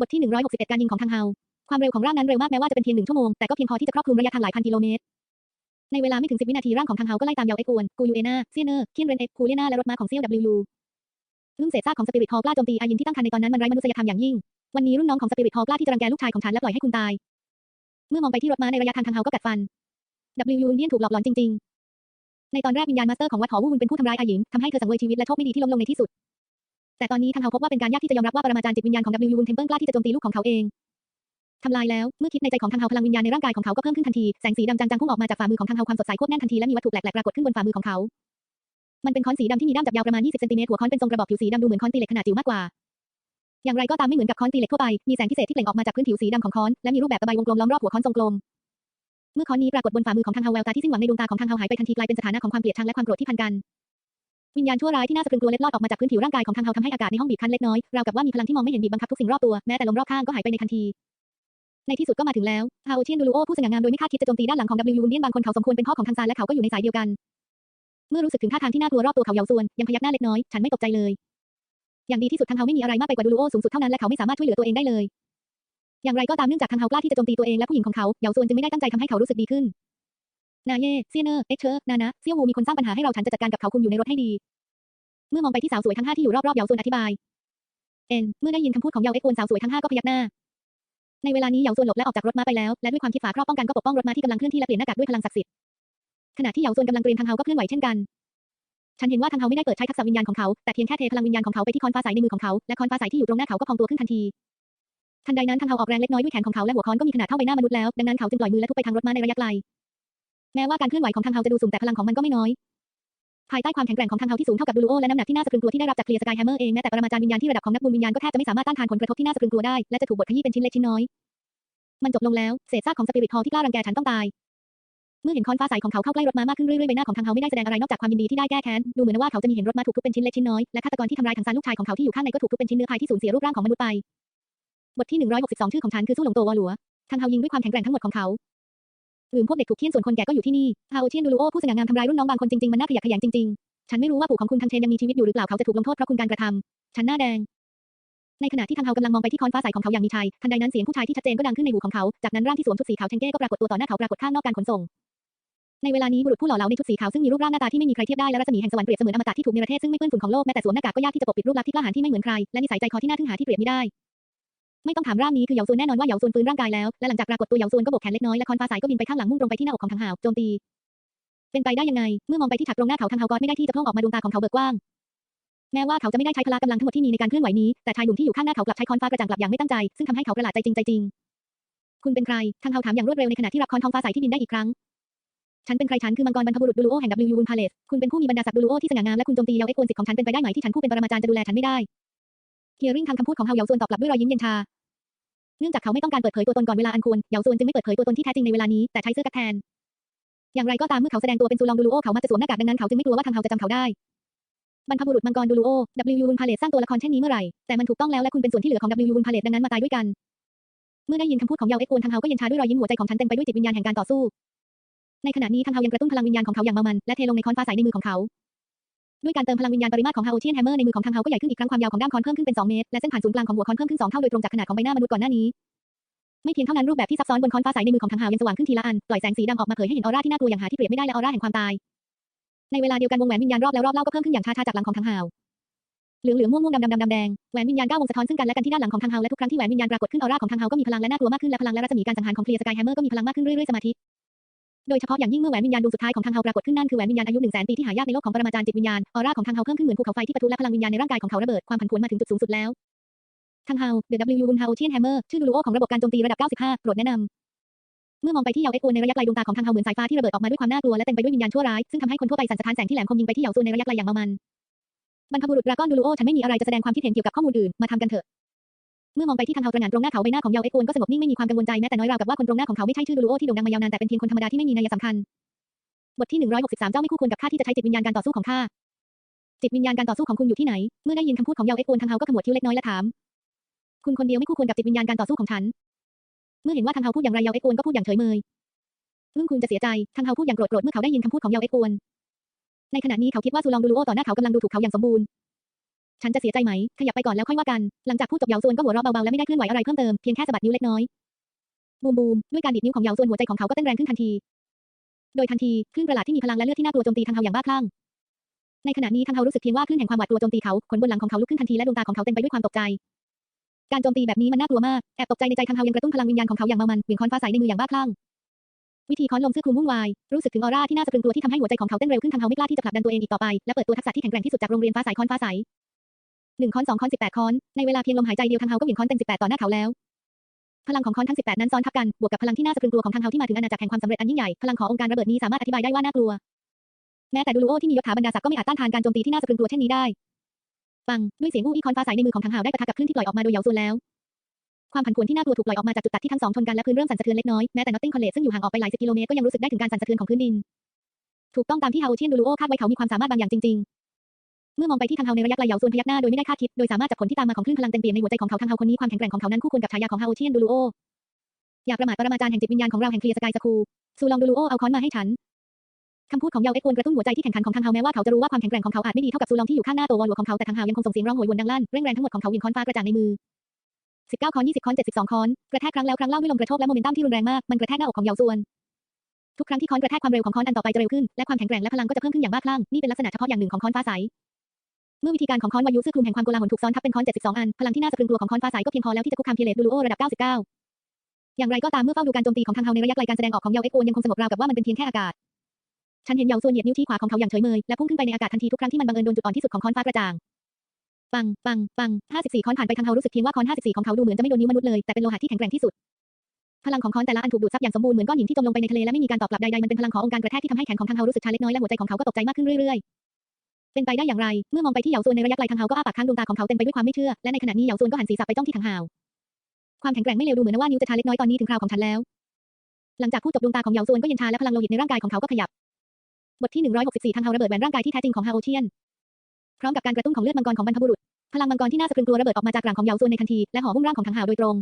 บทที่ 161 การยิงของทางเฮา ความเร็วของร่างนั้นเร็วมากแม้ว่าจะเป็นเพียงหนึ่งชั่วโมง แต่ก็เพียงพอที่จะครอบคลุมระยะทางหลายพันกิโลเมตร ในเวลาไม่ถึง10วินาทีร่างของทางเฮาก็ไล่ตามยาวเอ็กอวนกูยูเอนาเซียเนอร์เคียนเรนเอ็กคูเลียนาและรถม้าของเซียว WU ซึ่งเศษซากของสปิริตฮอลกล้าโจมตีอายินที่ตั้งครรภ์ในตอนนั้นมันไร้มนุษยธรรมอย่างยิ่ง วันนี้รุ่นน้องของสปิริตฮอลกล้าที่จะรังแกลูกชายของฉันและปล่อยให้คุณตาย เมื่อมองไปที่รถม้าในระยะทางทางเฮาก็กัดฟัน WU เลียนถูกหลอกหลอนจริง ๆ ในตอนแรกวิญญาณมาสเตอร์ของวัดหอวู้วุนเป็นผู้ทำร้ายอาหญิงทำให้เธอสังเวยชีวิตและโชคไม่ดีที่ล้มลงในที่สุด แต่ตอนนี้ทางเขาพบว่าเป็นการยากที่จะยอมรับว่าปรมาจารย์จิตวิญญาณของ W ยูนเทมเพิลกล้าที่จะโจมตีลูกของเขาเองทำลายแล้ว เมื่อคิดในใจของทางเขาพลังวิญญาณในร่างกายของเขาก็เพิ่มขึ้นทันที แสงสีดำจางๆพุ่งออกมาจากฝ่ามือของทางเขาความสดใสควบแน่นทันทีและมีวัตถุแปลกๆปรากฏขึ้นบนฝ่ามือของเขา มันเป็นค้อนสีดำที่มีด้ามจับยาวประมาณ 20 เซนติเมตรหัวค้อนเป็นทรงกระบอกผิวสีดำดูเหมือนค้อนตีเหล็กขนาดจิ๋วมากกว่า อย่างไรก็ตามไม่เหมือนกับค้อนตีเหล็กทั่วไป มีแสงพิเศษที่เปล่งออกมาจากพื้นผิวสีดำของค้อนและมีรูปแบบตะไบวงกลมล้อมรอบหัวค้อนทรงกลม เมื่อค้อนนี้ปรากฏบนฝ่ามือของทางเฮาแววตาที่สิ้นหวังในดวงตาของทางเฮาหายไปทันทีกลายเป็นสถานะของความเกลียดชังและความโกรธที่พันกัน วิญญาณชั่วร้ายที่น่าสะพรึงกลัวเล็ดลอดออกมาจากพื้นผิวร่างกายของทางเฮาทำให้อากาศในห้องบีบคั้นเล็กน้อยราวกับว่ามีพลังที่มองไม่เห็นบีบบังคับทุกสิ่งรอบตัวแม้แต่ลมรอบข้างก็หายไปในทันทีในที่สุดก็มาถึงแล้วฮาโอเชียนดูลูโอผู้สง่างามโดยไม่คาดคิดจะโจมตีด้านหลังของ W เดียนบางคนเขาสมควรเป็นพ่อของทางซานและเขาก็อยู่ในสายเดียวกัน เมื่อรู้สึกถึงท่าทางที่น่ากลัวรอบตัวเขาเยาส่วนยังพยักหน้าเล็กน้อย ฉันไม่ตกใจเลย อย่างดีที่สุดทางเฮาไม่มีอะไรมากไปกว่าดูลูโอสูงสุดเท่านั้นและเขาไม่สามารถช่วยเหลือตัวเองได้เลย อย่างไรก็ตามเนื่องจากทางเฮากล้าที่จะโจมตีตัวเองและผู้หญิงของเขาเยาส่วนจึงไม่ได้ตั้งใจทำให้เขารู้สึกดีขึ้น นาเย่เซียเนอร์เอ็กเชอร์นานะเซียววูมีคนสร้างปัญหาให้เราฉันจะจัดการกับเขาคุมอยู่ในรถให้ดี เมื่อมองไปที่สาวสวยทั้งห้าที่อยู่รอบๆเยาส่วนอธิบาย เอ็น เมื่อได้ยินคำพูดของเยาเอ็กวนสาวสวยทั้งห้าก็พยักหน้า ในเวลานี้เยาส่วนหลบและออกจากรถม้าไปแล้ว และด้วยความคิดฝาครอบป้องกันก็ปกป้องรถม้าที่กำลังเคลื่อนที่และเปลี่ยนหน้ากากด้วยพลังศักดิ์สิทธิ์ขณะที่เยาส่วนกำลังเตรียมทางเฮาก็เคลื่อนไหวเช่นกัน ฉันเห็นว่าทางเฮาไม่ได้เปิดใช้ทักษะวิญญาณของเขา แต่เพียงแค่เทพลังวิญญาณของเขาไปที่คอนฟ้าใสในมือของเขา และคอนฟ้าใสที่อยู่ตรงหน้าเขาก็พองตัวขึ้นทันทีทันใดนั้นทางเฮาออกแรงเล็กน้อยด้วยแขนของเขาและหัวค้อนก็มีขนาดเท่าใบหน้ามนุษย์แล้วดังนั้นเขาจึงปล่อยมือและทุบไปทางรถม้าในระยะไกล แม้ว่าการเคลื่อนไหวของทางเฮาจะดูสูงแต่พลังของมันก็ไม่น้อย ภายใต้ความแข็งแกร่งของทางเฮาที่สูงเท่ากับดูลูโอและน้ำหนักที่น่าสะพรึงกลัวที่ได้รับจากเคลียร์สกายแฮมเมอร์เองแม้แต่ปรมาจารย์วิญญาณที่ระดับของนักบุญวิญญาณก็แทบจะไม่สามารถต้านทานผลกระทบที่น่าสะพรึงกลัวได้และจะถูกบดขยี้เป็นชิ้นเล็กชิ้นน้อยมันจบลงแล้วเศษซากของสปิริตฮอลที่กล้ารังแกฉันต้องตายเมื่อเห็นคอนฟ้าใสของเขาเข้าใกล้รถม้ามากขึ้นเรื่อยๆใบหน้าของทางเฮาไม่ได้แสดงอะไรนอกจากความยินดีที่ได้แก้แค้นดูเหมือนว่าเขาจะมีเห็นรถม้าถูกทุบเป็นชิ้นเล็กชิ้นน้อยและฆาตกรที่ทำร้ายทางซานลูกชายของเขาที่อยู่ข้างในก็ถูกทุบเป็นชิ้นเนื้อพายที่สูญเสียรูปร่างของมนุษย์ไปบทที่ 162 ชื่อของฉันคือสู้หลงโตวอลัวทางเฮายิงด้วยความแข็งแกร่งทั้งหมดของเขา ลืมพวกเด็กถูกเคี่ยนส่วนคนแก่ก็อยู่ที่นี่ฮาโอเชียนดูลูโอผู้สง่างามทำร้ายรุ่นน้องบางคนจริงๆ มันน่าขยะแขยงจริงๆ ฉันไม่รู้ว่าปู่ของคุณทันเชนยังมีชีวิตอยู่หรือเปล่าเขาจะถูกลงโทษเพราะคุณการกระทำฉันหน้าแดง ในขณะที่ทางเฮากำลังมองไปที่ค้อนฟ้าใสของเขาอย่างมีชัย ทันใดนั้นเสียงผู้ชายที่ชัดเจนก็ดังขึ้นในหูของเขา จากนั้นร่างที่สวมชุดสีขาวเชงเก้ก็ปรากฏตัวต่อหน้าเขาปรากฏข้างนอกการขนส่ง ในเวลานี้บุรุษผู้หล่อเหลาในชุดสีขาวซึ่งมีรูปร่างหน้าตาที่ไม่มีใครเทียบได้และรัศมีแห่งสวรรค์เปรียบเสมือนอมตะที่ถูกเนรเทศซึ่งไม่เปื้อนฝุ่นของโลกแม้แต่สวมหน้ากากก็ยากที่จะปกปิดรูปลักษณ์ที่กล้าหาญที่ไม่เหมือนใครและนิสัยใจคอที่น่าทึ่งหาที่เปรียบไม่ได้ ไม่ต้องถามร่างนี้คือเหยาซวนแน่นอนว่าเหยาซวนฟื้นร่างกายแล้ว และหลังจากปรากฏตัวเหยาซวนก็โบกแขนเล็กน้อยและคอนฟ้าใสก็บินไปข้างหลังมุ่งตรงไปที่หน้าอกของทางหาวโจมตี เป็นไปได้ยังไง เมื่อมองไปที่ถักตรงหน้าเขาทางเฮากอดไม่ได้ที่จะพุ่งออกมาดวงตาของเขาเบิกกว้าง แม้ว่าเขาจะไม่ได้ใช้พละกำลังทั้งหมดที่มีในการเคลื่อนไหวนี้ แต่ชายหนุ่มที่อยู่ข้างหน้าเขากลับใช้คอนฟ้ากระจ่างกลับอย่างไม่ตั้งใจ ซึ่งทำให้เขาประหลาดใจจริงใจจริง คุณเป็นใคร ทางเฮาถามอย่างรวดเร็วในขณะที่รับคอนท้องฟ้าใสที่บินได้อีกครั้งฉันเป็นใครฉันคือมังกรบรรพบุรุษดูลูโอแห่ง W ยูนพาเลสคุณเป็นผู้มีบรรดาศักดิ์ดูลูโอที่สง่างามและคุณโจมตีเยาเอ็กโคนสิทธิ์ของฉันเป็นไปได้ไหมที่ฉันผู้เป็นปรมาจารย์จะดูแลฉันไม่ได้ เฮียริ่งทำคำพูดของเฮาเยาซวนตอบกลับด้วยรอยยิ้มเย็นชา เนื่องจากเขาไม่ต้องการเปิดเผยตัวตนก่อนเวลาอันควรเยาซวนจึงไม่เปิดเผยตัวตนที่แท้จริงในเวลานี้แต่ใช้เสื้อกั๊กแทน อย่างไรก็ตามเมื่อเขาแสดงตัวเป็นซูลองดูลูโอเขามักจะสวมหน้ากากดังนั้นเขาจึงไม่กลัวว่าทางเฮาจะจำเขาได้บรรพบุรุษมังกรดูลูโอ W ยูนพาเลสสร้างตัวละครเช่นนี้เมื่อไหร่ แต่มันถูกต้องแล้วและคุณเป็นส่วนที่เหลือของ W ยูนพาเลสดังนั้นมาตายด้วยกัน เมื่อได้ยินคำพูดของเยาเอ็กวนทางเฮาก็เย็นชาด้วยรอยยิ้มหัวใจของฉันเต็มไปด้วยจิตวิญญาณแห่งการต่อสู้ ในขณะนี้ทางเฮายังกระตุ้นพลังวิญญาณของเขาอย่างเมามันและเทลงในค้อนฟ้าใสในมือของเขา ด้วยการเติมพลังวิญญาณปริมาตรของฮาโอเชียนแฮมเมอร์ในมือของทางเฮาก็ใหญ่ขึ้นอีกครั้งความยาวของด้ามค้อนเพิ่มขึ้นเป็น 2 เมตร และเส้นผ่านศูนย์กลางของหัวค้อนเพิ่มขึ้น 2 เท่าโดยตรงจากขนาดของใบหน้ามนุษย์ก่อนหน้านี้ ไม่เพียงเท่านั้นรูปแบบที่ซับซ้อนบนค้อนฟ้าใสในมือของทางเฮายังสว่างขึ้นทีละอันปล่อยแสงสีดำออกมาเผยให้เห็นออร่าที่น่ากลัวอย่างหาที่เปรียบไม่ได้และออร่าแห่งความตาย ในเวลาเดียวกันวงแหวนวิญญาณรอบแล้วรอบเล่าก็เพิ่มขึ้นอย่างช้าๆจากหลังของทางเฮาเหลืองเหลืองม่วงม่วงดำดำดำดำแดงแหวนวิญญาณก้าววงสะท้อนซึ่งกันและกันที่ด้านหลังของทางเฮาและทุกครั้งที่แหวนวิญญาณปรากฏขึ้นออร่าของทางเฮาก็มีพลังและน่ากลัวมากขึ้นและพลังและรัศมีการสังหารของเคลียร์สกายแฮมเมอร์ก็มีพลังมากขึ้นเรื่อยๆสมาธิ โดยเฉพาะอย่างยิ่งเมื่อแหวนวิญญาณดวงสุดท้ายของทางเฮาปรากฏขึ้นนั่นคือแหวนวิญญาณอายุ1 0 0 0 0แสนปีที่หายากในโลกของปรมาจารย์จิตวิญญาณออร่าของทางเฮาเพิ่มขึ้นเหมือนภูเขาไฟที่ปะทุและพลังวิญญาณในร่างกายของเขาระเบิดความผันผวนมาถึงจุดสูงสุดแล้วทางเฮา The W บุนเฮาเชียนแฮมเมอร์ชื่อดูลูโอของระบบการโจมตีระดับ 95 โปรดแนะนำเมื่อมองไปที่เยาเอ็กโอนในระยะไกลดวงตาของทางเฮาเหมือนสายฟ้าที่ระเบิดออกมาด้วยความน่ากลัวและเต็มไปด้วยวิญญาณชั่วร้ายซึ่งทำให้คนทั่วไปสั่นสะท้านแสงที่แหลมคมยิงไปที่เยาซูในระยะไกลอย่างเมามันบรรพบุรุษดราก้อนดูลูโอฉันไม่มีอะไรจะแสดงความคิดเห็นเกี่ยวกับข้อมูลอื่นมาทำกันเถอะ เมื่อมองไปที่ทางเฮาตระหง่านตรงหน้าเขาใบหน้าของเยาเอ็กโอนก็สงบนิ่งไม่มีความกังวลใจแม้แต่น้อยราวกับว่าคนตรงหน้าของเขาไม่ใช่ชื่อดูลูโอที่โด่งดังมายาวนานแต่เป็นเพียงคนธรรมดาที่ไม่มีนัยสำคัญบทที่ 163 เจ้าไม่คู่ควรกับข้าที่จะใช้จิตวิญญาณการต่อสู้ของข้าจิตวิญญาณการต่อสู้ของคุณอยู่ที่ไหน เมื่อได้ยินคำพูดของเยาเอ็กโอนทางเฮาก็ขมวดคิ้วเล็กน้อยและถาม คุณคนเดียวไม่คู่ควรกับจิตวิญญาณการต่อสู้ของฉัน เมื่อเห็นว่าทางเฮาพูดอย่างไรเยาเอ็กโอนก็พูดอย่างเฉยเมยซึ่งคุณจะเสียใจทางเฮาพูดอย่างโกรธโกรธเมื่อเขาได้ยินคำพูดของเยาเอ็กโอนในขณะนี้เขาคิดว่าซูลองดูลูโอต่อหน้าเขากำลังดูถูกเขาอย่างสมบูรณ์ ฉันจะเสียใจไหม ขยับไปก่อนแล้วค่อยว่ากัน หลังจากพูดจบเหยาซวนก็หัวเราะเบาๆและไม่ได้เคลื่อนไหวอะไรเพิ่มเติม เพียงแค่สะบัดนิ้วเล็กน้อย บูมบูม ด้วยการดีดนิ้วของเหยาซวนหัวใจของเขาก็เต้นแรงขึ้นทันที โดยทันทีคลื่นประหลาดที่มีพลังและเลือดที่น่ากลัวโจมตีทางเฮาอย่างบ้าคลั่ง ในขณะนี้ทางเฮารู้สึกเพียงว่าคลื่นแห่งความหวาดกลัวโจมตีเขา ขนบนหลังของเขาลุกขึ้นทันทีและดวงตาของเขาเต็มไปด้วยความตกใจ การโจมตีแบบนี้มันน่ากลัวมาก แอบตกใจในใจทางเฮายังกระตุ้นพลังวิญญาณของเขาอย่างเมามันเหวี่ยงค้อนฟ้าใสในมืออย่างบ้าคลั่งวิธีค้อนลมเสื้อคลุมวุ่นวาย รู้สึกถึงออร่าที่น่าสะพรึงกลัวที่ทำให้หัวใจของเขาเต้นเร็วขึ้นทางเขาไม่กล้าที่จะผลักดันตัวเองอีกต่อไป และเปิดตัวทักษะที่แข็งแกร่งที่สุดจากโรงเรียนฟ้าใสค้อนฟ้าใส หนึ่งค้อนสองค้อนสิบแปดค้อน ในเวลาเพียงลมหายใจเดียวทางเขาก็เหวี่ยงค้อนเต็มสิบแปดต่อหน้าเขาแล้ว พลังของค้อนทั้งสิบแปดนั้นซ้อนทับกัน บวกกับพลังที่น่าสะพรึงกลัวของทางเขาที่มาถึงอาณาจักรแห่งความสำเร็จอันยิ่งใหญ่ พลังขององค์การระเบิดนี้สามารถอธิบายได้ว่าน่ากลัว แม้แต่ดูลูโอที่มียศถาบรรดาศักดิ์ก็ไม่อาจต้านทานการโจมตีที่น่าสะพรึงกลัวเช่นนี้ได้ปัง ด้วยเสียงอู้อีคอนฟ้าใสในมือของทางเฮาได้ปะทะกับคลื่นที่ปล่อยออกมาโดยเหยาซวนแล้วความผันผวนที่น่ากลัวถูกปล่อยออกมาจากจุดตัดที่ทั้งสองชนกันและพื้นเริ่มสั่นสะเทือนเล็กน้อยแม้แต่นอตติงคอลเลจซึ่งอยู่ห่างออกไปหลายสิบกิโลเมตรก็ยังรู้สึกได้ถึงการสั่นสะเทือนของพื้นดิน ถูกต้องตามที่ฮาโอเชียนดูลูโอคาดไว้เขามีความสามารถบางอย่างจริงๆ มื่อมองไปที่ทางเฮาในระยะไกลเหยาซวนพยักหน้าโดยไม่ได้คาดคิด โดยสามารถจับผลที่ตามมาของคลื่นพลังเต็มเปี่ยมในหัวใจของเขาทางเฮาคนนี้ความแข็งแกร่งของเขานั้นคู่ควรกับฉายาของฮาโอเชียนดูลูโออย่าประมาทปรมาจารย์แห่งจิตวิญญาณของเราแห่งเคลียร์สกายสคูซูลองดูลูโอเอาค้อนมาให้ฉันคำพูดของเยาเอ็กวรกระตุ้นหัวใจที่แข่งขันของทางเฮาแม้ว่าเขาจะรู้ว่าความแข็งแกร่งของเขาอาจไม่ดีเท่ากับซูลองที่อยู่ข้างหน้าตัววอลหัวของเขาแต่ทางเฮายังคงส่งเสียงร้องโหยวนดังลั่นเร่งแรงทั้งหมดของเขายิงค้อนฟ้ากระจ่างในมือ19ค้อน20ค้อน72ค้อนกระแทกครั้งแล้วครั้งเล่าด้วยลมกระโชกและโมเมนตัมที่รุนแรงมากมันกระแทกหน้าอกของเยาซวนทุกครั้งที่ค้อนกระแทกความเร็วของค้อนอันต่อไปจะเร็วขึ้นและความแข็งแกร่งและพลังก็จะเพิ่มขึ้นอย่างบ้าคลั่งนี่เป็นลักษณะเฉพาะอย่างหนึ่งของค้อนฟ้าใส เมื่อวิธีการของค้อนวายุเสื้อคลุมแห่งความโกลาหลถูกซ้อนทับเป็นค้อน 72 อัน พลังที่น่าสะพรึงกลัวของค้อนฟ้าใสก็เพียงพอแล้วที่จะคุกคามพีเลตดูลูโอระดับ 99 อย่างไรก็ตามเมื่อเฝ้าดูการโจมตีของทางเฮาในระยะไกลการแสดงออกของเยาเอ็กโอนยังคงสงบราวกับว่ามันเป็นเพียงแค่อากาศ ฉันเห็นเยาซวนเหยียบนิ้วที่ขวาของเขาอย่างเฉยเมยและพุ่งขึ้นไปในอากาศทันทีทุกครั้งที่มันบังเอิญโดนจุดอ่อนที่สุดของค้อนฟ้ากระจ่างปังปังปัง54 ค้อนผ่านไปทางเขารู้สึกเพียงว่าค้อน 54 ของเขาดูเหมือนจะไม่โดนนิ้วมนุษย์เลยแต่เป็นโลหะที่แข็งแกร่งที่สุดพลังของค้อนแต่ละอันถูกดูดซับอย่างสมบูรณ์เหมือนก้อนหินที่จมลงไปในทะเลและไม่มีการตอบกลับใดๆมันเป็นพลังขององค์การกระแทกที่ทำให้แขนของทางเขารู้สึกชาเล็กน้อยและหัวใจของเขาก็ตกใจมากขึ้นเรื่อยๆ เป็นไปได้อย่างไร เมื่อมองไปที่เหยาซวนในระยะไกลทางเขาก็อ้าปากค้างดวงตาของเขาเต็มไปด้วยความไม่เชื่อ และในขณะนี้เหยาซวนก็หันศีรษะไปจ้องที่ทางเฮาความแข็งแกร่งไม่เลวดูเหมือนว่านิ้วจะชาเล็กน้อยตอนนี้ถึงคราวของฉันแล้ว หลังจากพูดจบดวงตาของเหยาซวนก็เย็นชาและพลังโลหิตในร่างกายของเขาก็ขยับบทที่ 164 ทางเฮาระเบิดแหวนร่างกายที่แท้จริงของฮาโอเชียน พร้อมกับการกระตุ้นของเลือดมังกรของบรรพบุรุษ พลังมังกรที่น่าสะพรึงกลัวระเบิดออกมาจากกลางของเหยาซวนในทันที และห่อหุ้มร่างของทางเฮาโดยตรง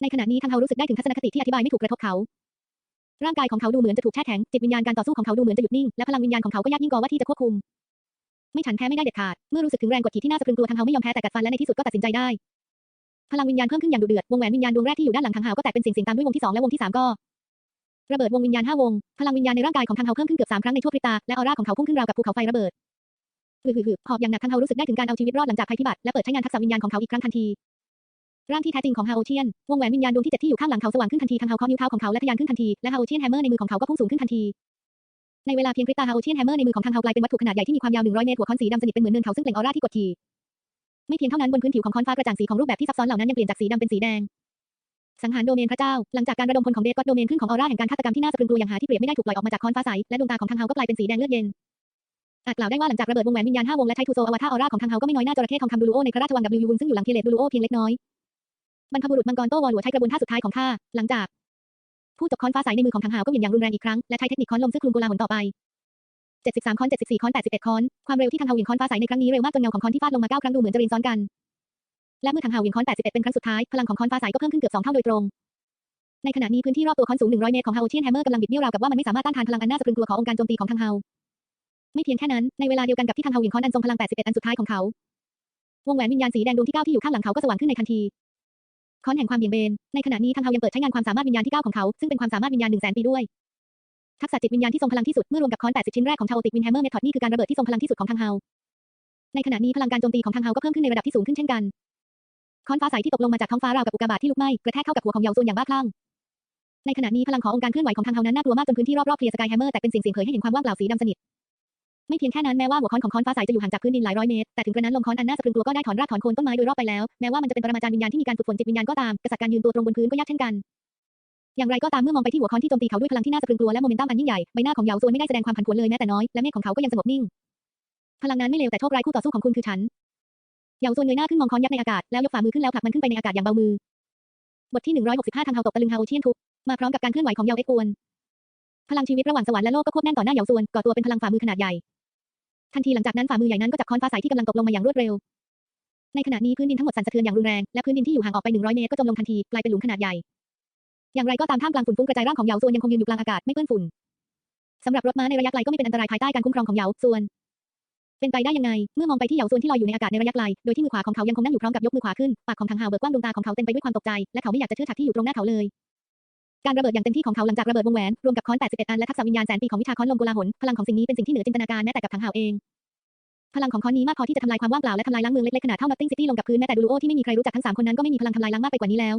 ในขณะนี้ทางเฮารู้สึกได้ถึงทัศนคติที่อธิบายไม่ถูกกระทบเขา ร่างกายของเขาดูเหมือนจะถูกแช่แข็ง จิตวิญญาณการต่อสู้ของเขาดูเหมือนจะหยุดนิ่ง และพลังวิญญาณของเขาก็ยากยิ่งกว่าที่จะควบคุม ไม่ฉันแพ้ไม่ได้เด็ดขาด เมื่อรู้สึกถึงแรงกดขี่ที่น่าสะพรึงกลัวทางเฮาไม่ยอมแพ้แต่กัดฟันและในที่สุดก็ตัดสินใจได้ พลังวิญญาณเพิ่มขึ้นอย่างดุเดือด วงแหวนวิญญาณดวงแรกที่อยู่ด้านหลังทางเฮาก็แตกเป็นสิ่งๆตามด้วยวงที่สองและวงที่สามก็ระเบิดวงวิญญาณห้าวง พลังวิญญาณในร่างกายของทางเฮาเพิ่มขึ้นเกือบสามครั้งในชั่วพริบตา และออร่าของเขาพุ่งขึ้นราวกับภูเขาไฟระเบิดฮึฮึหอบอย่างหนักทางเฮารู้สึกได้ถึงการเอาชีวิตรอดหลังจากภัยพิบัติและเปิดใช้งานทักษะวิญญาณของเขาอีกครั้งทันที ร่างที่แท้จริงของฮาโอเชียน วงแหวนวิญญาณดวงที่เจ็ดที่อยู่ข้างหลังเขาสว่างขึ้นทันทีทางเฮาเคาะนิ้วเท้าของเขาและทะยานขึ้นทันที และฮาโอเชียนแฮมเมอร์ในมือของเขาก็พุ่งสูงขึ้นทันที ในเวลาเพียงพริบตาฮาโอเชียนแฮมเมอร์ในมือของทางเฮากลายเป็นวัตถุขนาดใหญ่ที่มีความยาว 100 เมตรหัวค้อนสีดำสนิทเป็นเหมือนเนินเขาซึ่งเปล่งออร่าที่กดขี่ไม่เพียงเท่านั้นบนพื้นผิวของค้อนฟ้ากระจ่างสีของรูปแบบที่ซับซ้อนเหล่านั้นยังเปลี่ยนจากสีดำเป็นสีแดงสังหารโดเมนพระเจ้า หลังจากการระดมพลของเดดก็อดโดเมนขึ้นของออร่าแห่งการฆาตกรรมที่น่าสะพรึงกลัวอย่างหาที่เปรียบไม่ได้ถูกปล่อยออกมาจากค้อนฟ้าใสและดวงตาของทางเฮาก็กลายเป็นสีแดงเลือดเย็นอาจกล่าวได้ว่าหลังจากระเบิดวงแหวนวิญญาณห้าวงและใช้ทูโซอวตารออร่าของทางเฮาก็ไม่น้อยหน้าจระเข้ทองคำดูลูโอในพระราชวังดับลิวซึ่งอยู่หลังเพียเลตดูลูโอเพียงเล็กน้อยบรรพบุรุษมังกรโตวอลหัวใช้กระบวนท่าสุดท้ายของข้าหลังจาก ผู้จบค้อนฟ้าใสในมือของทางเฮาก็เหวี่ยงอย่างรุนแรงอีกครั้ง และใช้เทคนิคค้อนลมซึ่งคลุมโกลาหลต่อไป 73 ค้อน 74 ค้อน 81 ค้อน ความเร็วที่ทางเฮาเหวี่ยงค้อนฟ้าใสในครั้งนี้เร็วมากจนเงาของค้อนที่ฟาดลงมาเก้าครั้งดูเหมือนจะเรียงซ้อนกัน และเมื่อทางเฮาเหวี่ยงค้อน 81 เป็นครั้งสุดท้าย พลังของค้อนฟ้าใสก็เพิ่มขึ้นเกือบสองเท่าโดยตรง ในขณะนี้พื้นที่รอบตัวค้อนสูง 100 เมตรของฮาโอเชียนแฮมเมอร์กำลังบิดเบี้ยวราวกับว่ามันไม่สามารถต้านทานพลังอันน่าสะพรึงกลัวขององค์การโจมตีของทางเฮาไม่เพียงแค่นั้น ในเวลาเดียวกันกับที่ทางเฮาหวี่งคอนอันทรงพลัง 81 อันสุดท้ายของเขา วงแหวนวิญญาณสีแดงดวงที่เก้าที่อยู่ข้างหลังเขาก็สว่างขึ้นในทันที ค้อนแห่งความเบี่ยงเบน ในขณะนี้ทางเฮายังเปิดใช้งานความสามารถวิญญาณที่เก้าของเขา ซึ่งเป็นความสามารถวิญญาณ1 0 0 0 0 0 ปีด้วย ทักษะจิตวิญญาณที่ทรงพลังที่สุด เมื่อรวมกับค้อน 80 ชิ้นแรกของชาวติกวินแฮมเมอร์เมธอดนี่คือการระเบิดที่ทรงพลังที่สุดของทางเฮา ในขณะนี้พลังการโจมตีของทางเฮาก็เพิ่มขึ้นในระดับที่สูงขึ้นเช่นกัน ค้อนฟ้าใสที่ตกลงมาจากท้องฟ้าราวกับอุกกาบาตที่ลุกไหม้กระแทกเข้ากับหัวของเหยาซวนอย่างบ้าคลั่งในขณะนี้พลังขององค์การเคลื่อนไหวของทางเฮานั้นน่ากลัวมากจนพื้นที่รอบๆเคลียร์สกายแฮมเมอร์แตกเป็นสิ่งๆเผยให้เห็นความว่างเปล่าสีดำสนิท ไม่เพียงแค่นั้นแม้ว่าหัวค้อนของค้อนฟ้าใสจะอยู่ห่างจากพื้นดินหลายร้อยเมตรแต่ถึงกระนั้นลมค้อนอันน่าสะพรึงกลัวก็ได้ถอนรากถอนโคนต้นไม้โดยรอบไปแล้วแม้ว่ามันจะเป็นปรมาจารย์วิญญาณที่มีการฝึกฝนจิตวิญญาณก็ตามกษัตริย์การยืนตัวตรงบนพื้นก็ยากเช่นกันอย่างไรก็ตามเมื่อมองไปที่หัวค้อนที่โจมตีเขาด้วยพลังที่น่าสะพรึงกลัวและโมเมนตัมอันยิ่งใหญ่ใบหน้าของเหยาซวนไม่ได้แสดงความผันผวนเลยแม้แต่น้อยและเมฆของเขาก็ยังสงบนิ่ง พลังนั้นไม่เลวแต่โชคร้ายคู่ต่อสู้ของคุณคือฉันเหยาซวนเงยหน้าขึ้นมองค้อนยักษ์ในอากาศแล้วยกฝ่ามือขึ้นแล้วผลักมันขึ้นไปในอากาศอย่างเบามือบทที่165ทางเฮาตกตะลึงเฮาเชียนทุกมาพร้อมกับการเคลื่อนไหวของเหยาเอ็กวนพลังชีวิตระหว่างสวรรค์และโลกก็ควบแน่นต่อหน้าเหยาซวนก่อตัวเป็นพลังฝ่ามือขนาดใหญ่ ทันทีหลังจากนั้นฝ่ามือใหญ่นั้นก็จับค้อนฟ้าใสที่กำลังตกลงมาอย่างรวดเร็ว ในขณะนี้พื้นดินทั้งหมดสั่นสะเทือนอย่างรุนแรง และพื้นดินที่อยู่ห่างออกไป 100 เมตรก็จมลงทันทีกลายเป็นหลุมขนาดใหญ่ อย่างไรก็ตามท่ามกลางฝุ่นฟุ้งกระจายร่างของเหยาซวนยังคงยืนอยู่กลางอากาศไม่เปื้อนฝุ่นสำหรับรถม้าในระยะไกลก็ไม่เป็นอันตรายภายใต้การคุ้มครองของเหยาซวน เป็นไปได้ยังไง เมื่อมองไปที่เหยาซวนที่ลอยอยู่ในอากาศในระยะไกล โดยที่มือขวาของเขายังคงนั่งอยู่พร้อมกับยกมือขวาขึ้น ปากของทางฮาวเบิกกว้างดวงตาของเขาเต็มไปด้วยความตกใจ และเขาไม่อยากจะเชื่อชักที่อยู่ตรงหน้าเขาเลย การระเบิดอย่างเต็มที่ของเขาหลังจากระเบิดวงแหวนรวมกับค้อน 81 อันและทักษะวิญญาณแสนปีของวิชาค้อนลมโกลาหลพลังของสิ่งนี้เป็นสิ่งที่เหนือจินตนาการแม้แต่กับทางฮาวเอง พลังของค้อนนี้มากพอที่จะทำลายความว่างเปล่าและทำลายล้างเมืองเล็กๆขนาดเท่า Notting City ลงกับพื้นแม้แต่ดูลูโอที่ไม่มีใครรู้จักทั้งสามคนนั้นก็ไม่มีพลังทำลายล้างมากไปกว่านี้แล้ว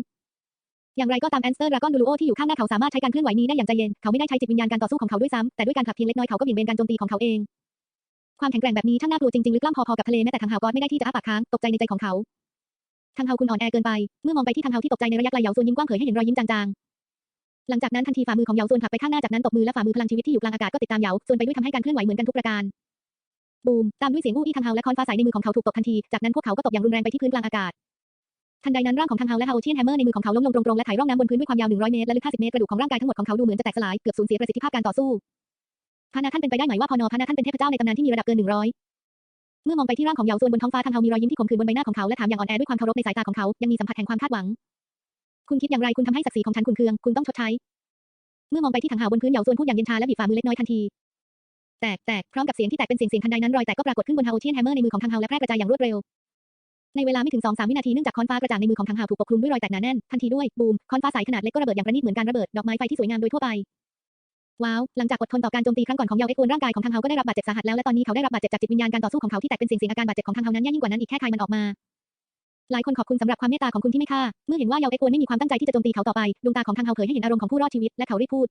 อย่างไรก็ตามแอนสเตอร์ดราก้อนดูลูโอที่อยู่ข้างหน้าเขาสามารถใช้การเคลื่อนไหวนี้ได้อย่างใจเย็น เขาไม่ได้ใช้จิตวิญญาณการต่อสู้ของเขาด้วยซ้ำแต่ด้วยการผลักเพียงเล็กน้อยเขาก็เบี่ยงเบนการโจมตีของเขาเอง ความแข็งแกร่งแบบนี้ช่างน่ากลัวจริงๆลึกล้ำพอๆกับทะเลแม้แต่ทางฮาวก็ไม่ได้ที่จะอ้าปากค้างตกใจในใจของเขาทางเฮาคุณอ่อนแอเกินไป เมื่อมองไปที่ทางเฮาที่ตกใจในระยะไกลเหยาซวนยิ้มกว้างเผยให้เห็นรอยยิ้มจาง หลังจากนั้นทันทีฝ่ามือของเหยาซวนผลักไปข้างหน้าจากนั้นตบมือและฝ่ามือพลังชีวิตที่อยู่กลางอากาศก็ติดตามเหยาซวนไปด้วยทำให้การเคลื่อนไหวเหมือนกันทุกประการบูมตามด้วยเสียงอู้อี้ทางเฮาและค้อนฟ้าใสในมือของเขาถูกตบทันทีจากนั้นพวกเขาก็ตกอย่างรุนแรงไปที่พื้นกลางอากาศทันใดนั้นร่างของทางเฮาและฮาวเชียนแฮมเมอร์ในมือของเขาล้มลงตรงๆและไถร่องน้ำบนพื้นด้วยความยาว 100 เมตรและลึก 50 เมตรกระดูกของร่างกายทั้งหมดของเขาดูเหมือนจะแตกสลายเกือบสูญเสียประสิทธิภาพการต่อสู้พานาท่านเป็นไปได้ไหมว่าพอนอพานาท่านเป็นเทพเจ้าในตำนานที่มีระดับเกิน 100 เมื่อมองไปที่ร่างของเหยาซวนบนท้องฟ้าทางเฮามีรอยยิ้มที่ขมขื่นบนใบหน้าของเขาและถามอย่างอ่อนแอด้วยความเคารพในสายตาของเขายังมีสัมผัสแห่งความคาดหวัง คุณคิดอย่างไรคุณทำให้ศักดิ์ศรีของฉันขุ่นเคือง คุณต้องชดใช้ เมื่อมองไปที่ทางเฮาบนพื้นเหยาซวนพูดอย่างเย็นชาและบีบฝ่ามือเล็กน้อยทันทีแตกแตกพร้อมกับเสียงที่แตกเป็นเสียงเสียงทันใดนั้นรอยแตกก็ปรากฏขึ้นบนฮาเชียนแฮมเมอร์ในมือของทางเฮาและแพร่กระจายอย่างรวดเร็วในเวลาไม่ถึง2 3วินาทีเนื่องจากค้อนฟ้ากระจ่างในมือของทางฮาถูกปกคลุมด้วยรอยแตกหนาแน่นทันทีด้วยบูมค้อนฟ้าใสขนาดเล็กก็ระเบิดอย่างประณีตเหมือนการระเบิดดอกไม้ไฟที่สวยงามโดยทั่วไปว้าวหลังจากอดทนต่อการโจมตีครั้งก่อนของเยาเอ็กวนร่างกายของทางเฮาก็ได้รับบาดเจ็บสาหัสแล้วและตอนนี้เขาได้รับบาดเจ็บจากจิตวิญญาณการต่อสู้ของเขาที่แตกเป็นสิ่งสิ่งอาการบาดเจ็บของทางเฮานั้นแย่ยิ่งกว่านั้นอีกแค่คายมันออกมา หลายคนขอบคุณสำหรับความเมตตาของคุณที่ไม่ฆ่า เมื่อเห็นว่าเยาเอ็กวนไม่มีความตั้งใจที่จะโจมตีเขาต่อไป ดวงตาของทางเฮาเผยให้เห็นอารมณ์ของผู้รอดชีวิต และเขารีบพูด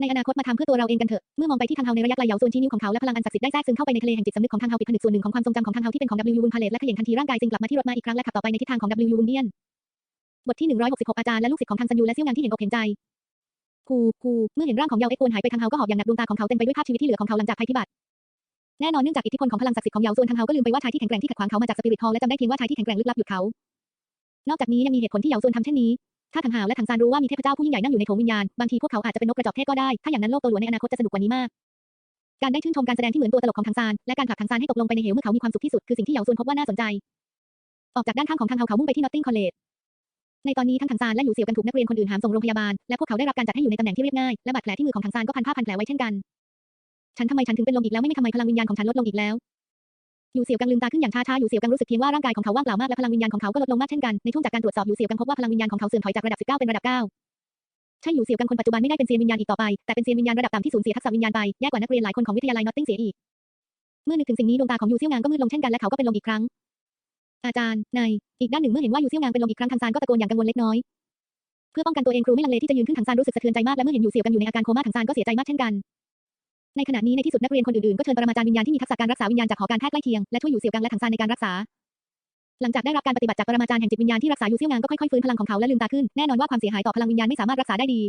ในอนาคตมาทำเพื่อตัวเราเองกันเถอะ เมื่อมองไปที่ทางเฮาในระยะไกลเยาโซนชี้นิ้วของเขาและพลังอันศักดิ์สิทธิ์ได้แทรกซึมเข้าไปในทะเลแห่งจิตสำนึกของทางเฮาปิดผนึกส่วนหนึ่งของความทรงจำของทางเฮาที่เป็นของ W วุนพาเลตและเขย่งทันทีร่างกายจึงกลับมาที่รถมาอีกครั้งและขับต่อไปในทิศทางของ W วุนเดียนบทที่166อาจารย์และลูกศิษย์ของทางซันยูและเซี่ยวงานที่เห็นอกเห็นใจกูกูเมื่อเห็นร่างของเยาเอ็กโอนหายไปทางเฮาก็หอบอย่างหนักดวงตาของเขาเต็มไปด้วยภาพชีวิตที่เหลือของเขาหลังจากภัยพิบัติ แน่นอนเนื่องจากอิทธิพลของพลังศักดิ์สิทธิ์ของเยาโซนทางเฮาก็ลืมไปว่าชายที่แข็งแกร่งที่ขัดขวางเขามาจากสปิริตฮอลและจำได้เพียงว่าชายที่แข็งแกร่งลึกลับหยุดเขา นอกจากนี้ยังมีเหตุผลที่เยาโซนทำเช่นนี้ ถ้าทางฮาวและทางซานรู้ว่ามีเทพเจ้าผู้ยิ่งใหญ่นั่งอยู่ในโถงวิญญาณ บางทีพวกเขาอาจจะเป็นนกกระจอกเทศก็ได้ ถ้าอย่างนั้นโลกตัวหลวงในอนาคตจะสนุกกว่านี้มาก การได้ชื่นชมการแสดงที่เหมือนตัวตลกของทางซานและการผลักทางซานให้ตกลงไปในเหวเมื่อเขามีความสุขที่สุดคือสิ่งที่เยาโซนพบว่าน่าสนใจ ออกจากด้านข้างของทางเฮาเขามุ่งไปที่นอตติงคอลเลจในตอนนี้ทั้งทางซานและหยูเสี่ยวกันถูกนักเรียนคนอื่นหามส่งโรงพยาบาลและพวกเขาได้รับการจัดให้อยู่ในตำแหน่งที่เรียบง่ายและบาดแผลที่มือของทางซานก็พันผ้าพันแผลไว้เช่นกัน ฉันทำไมฉันถึงเป็นลมอีกแล้วไม่ไม่ทำไมพลังวิญญาณของฉันลดลงอีกแล้วหยูเสี่ยวกังลืมตาขึ้นอย่างช้าๆหยูเสี่ยวกังรู้สึกเพียงว่าร่างกายของเขาว่างเปล่ามากและพลังวิญญาณของเขาก็ลดลงมากเช่นกันในช่วงจากการตรวจสอบหยูเสี่ยวกังพบว่าพลังวิญญาณของเขาเสื่อมถอยจากระดับ 19 เป็นระดับ 9 ใช่หยูเสี่ยวกังคนปัจจุบันไม่ได้เป็นเซียนวิญญาณอีกต่อไปแต่เป็นเซียนวิญญาณระดับต่ำที่สูญเสียทักษะวิญญาณไปแย่กว่านักเรียนหลายคนของวิทยาลัยนอตติงเสียอีกเมื่อนึกถึงสิ่งนี้ดวงตาของยูเซี่ยวงางก็มืดลงเช่นกันและเขาก็เป็นลมอีกครั้ง อาจารย์ในอีกด้านหนึ่งเมื่อเห็นว่ายูเซี่ยวงางเป็นลมอีกครั้งทางซานก็ตะโกนอย่างกังวลเล็กน้อยเพื่อป้องกันตัวเองครูไม่ลังเลที่จะยืนขึ้นทางซานรู้สึกสะเทือนใจมากและเมื่อเห็นอยู่เสี่ยวกันอยู่ในอาการโคม่าทางซานก็เสียใจมากเช่นกัน ในขณะนี้ในที่สุดนักเรียนคนอื่นๆ ก็เชิญปรมาจารย์วิญญาณที่มีทักษะการรักษาวิญญาณจากหอการแพทย์ใกล้เคียงและช่วยยูเสี่ยวกังและทางซานในการรักษา หลังจากได้รับการปฏิบัติจากปรมาจารย์แห่งจิตวิญญาณที่รักษายูเซี่ยวงางก็ค่อยๆฟื้นพลังของเขาและลืมตาขึ้นแน่นอนว่าความเสียหายต่อพลังวิญญาณไม่สามารถรักษาได้ดี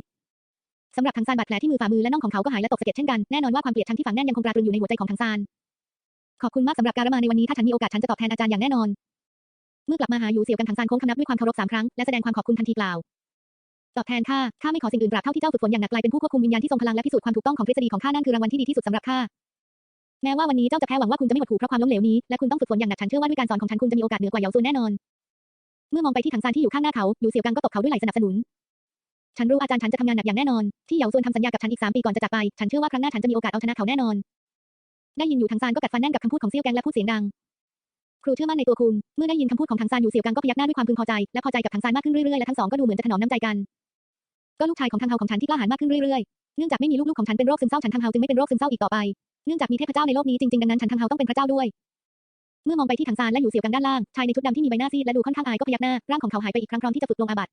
สำหรับทางซานบาดแผลที่มือฝ่ามือและน่องของเขาก็หายและตกสะเก็ดเช่นกันแน่นอนว่าความเกลียดชังที่ฝังแน่นยังคงตราตรึงอยู่ในหัวใจของทางซานขอบคุณมากสำหรับการมาในวันนี้ถ้าฉันมีโอกาสฉันจะตอบแทนอาจารย์อย่างแน่นอน เมื่อกลับมาหายูเสี่ยวกันทางซานโค้งคำนับด้วยความเคารพสามครั้งและแสดงความขอบคุณทันทีกล่าว ตอบแทนข้า ข้าไม่ขอสิ่งอื่นตราบเท่าที่เจ้าฝึกฝนอย่างหนักกลายเป็นผู้ควบคุมวิญญาณที่ทรงพลังและพิสูจน์ความถูกต้องของทฤษฎีของข้านั่นคือรางวัลที่ดีที่สุดสำหรับข้า แม้ว่าวันนี้เจ้าจะแพ้หวังว่าคุณจะไม่หดหู่เพราะความล้มเหลวนี้ และคุณต้องฝึกฝนอย่างหนักฉันเชื่อว่าด้วยการสอนของฉันคุณจะมีโอกาสเหนือกว่าเหยาซูนแน่นอน เมื่อมองไปที่ถังซานที่อยู่ข้างหน้าเขาอยู่เสี่ยวกังก็ตบเขาด้วยไหล่สนับสนุน ฉันรู้อาจารย์ฉันจะทำงานหนักอย่างแน่นอน ที่เหยาซูนทำสัญญากับฉันอีกสามปีก่อนจะจากไป ฉันเชื่อว่าครั้งหน้าฉันจะมีโอกาสเอาชนะเขาแน่นอน ได้ยินอยู่ทางซานก็กัดฟันแน่นกับคำพูดของเซี่ยวแกงและพูดเสียงดังครูเชื่อมั่นในตัวคุณ เมื่อได้ยินคำพูดของทางซานอยู่เสี่ยวกังก็พยักหน้าด้วยความพึงพอใจ และพอใจกับทางซานมากขึ้นเรื่อยๆ และทั้งสองก็ดูเหมือนจะถนอมน้ำใจกัน ก็ลูกชายของทางเฮาของฉันที่กล้าหาญมากขึ้นเรื่อยๆ เนื่องจากไม่มีลูกๆของฉันเป็นโรคซึมเศร้าฉันทางเฮาจึงไม่เป็นโรคซึมเศร้าอีกต่อไป เนื่องจากมีเทพเจ้าในโลกนี้จริงๆดังนั้นฉันทางเฮาต้องเป็นพระเจ้าด้วย เมื่อมองไปที่ทางซานและอยู่เสี่ยวกังด้านล่าง ชายในชุดดำที่มีใบหน้าซีดและดูค่อนข้างอายก็พยักหน้า ร่างของเขาหายไปอีกครั้งพร้อมที่จะฝึกลงอาบัติ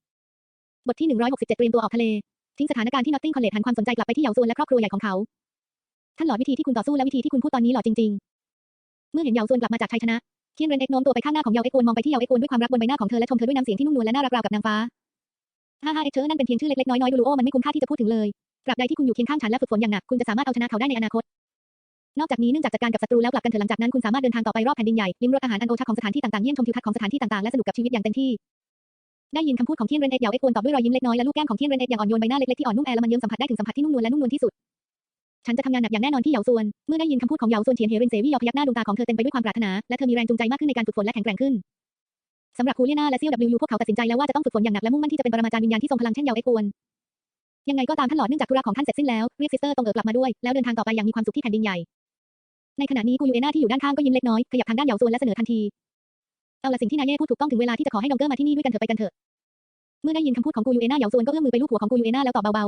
บทที่ 167 เตรียมตัวออกทะเล ทิ้งสถานการณ์ที่นอตติงคอลเลจหันความสนใจกลับไปที่เหยาซูนและครอบครัวใหญ่ของเขาท่านหลอดวิธีที่คุณต่อสู้และวิธีที่คุณพูดตอนนี้หลอดจริง ๆ เมื่อเห็นเหยาซูนกลับมาจากชัยชนะเคียนเรนเอกโน้มตัวไปข้างหน้าของเหยาเอกโอนมองไปที่เหยาเอกโอนด้วยความรักบนใบหน้าของเธอและชมเธอด้วยน้ำเสียงที่นุ่มนวลและน่ารักราวกับนางฟ้า ฮ่าฮ่าเอ็กเชอร์นั่นเป็นเพียงชื่อเล็กๆน้อยๆดูลูโอมันไม่คุ้มค่าที่จะพูดถึงเลยตราบใดที่คุณอยู่เคียงข้างฉันและฝึกฝนอย่างหนักคุณจะสามารถเอาชนะเขาได้ในอนาคต นอกจากนี้เนื่องจากจัดการกับศัตรูแล้วกลับกันเถอะหลังจากนั้นคุณสามารถเดินทางต่อไปรอบแผ่นดินใหญ่ลิ้มรสอาหารอันโอชะของสถานที่ต่างๆเยี่ยมชมทิวทัศน์ของสถานที่ต่างๆและสนุกกับชีวิตอย่างเต็มที่ได้ยินคำพูดของเคียนเรนเอ็กเหยาเอ็กโอนตอบด้วยรอยยิ้มเล็กน้อยและลูกแก้มของเคียนเรนเอ็กอย่างอ่อนโยนใบหน้าเล็กๆที่อ่อนนุ่มแอร์ละมันเยิ้มสัมผัสได้ถึงสัมผัสที่นุ่มนวลและนุ่มนวลที่สุด ฉันจะทำงานหนักอย่างแน่นอนที่เหยาซวน เมื่อได้ยินคำพูดของเหยาซวนเฉียนเฮรินเซวี่ยอพยักหน้าดวงตาของเธอเต็มไปด้วยความปรารถนาและเธอมีแรงจูงใจมากขึ้นในการฝึกฝนและแข็งแกร่งขึ้น สำหรับคูเลียนาและซิล W พวกเขาตัดสินใจแล้วว่าจะต้องฝึกฝนอย่างหนักและมุ่งมั่นที่จะเป็นปรมาจารย์วิญญาณที่ทรงพลังเช่นเยาเอ็กโอนยังไงก็ตามท่านหลอดเนื่องจากธุระของท่านเสร็จสิ้นแล้วเรียกซิสเตอร์ตรงเอ๋อกลับมาด้วยแล้วเดินทางต่อไปอย่างมีความสุขที่แผ่นดินใหญ่ ในขณะนี้กูยูเอนาที่อยู่ด้านข้างก็ยิ้มเล็กน้อยขยับทางด้านเหยาซวนและเสนอทันทีเอาละสิ่งที่นายเย่พูดถูกต้องถึงเวลาที่จะขอให้ดองเกอร์มาที่นี่ด้วยกันเถอะไปกันเถอะเมื่อได้ยินคำพูดของกูยูเอนาเหยาซวนก็เอื้อมมือไปลูบหัวของกูยูเอนาแล้วตอบเบา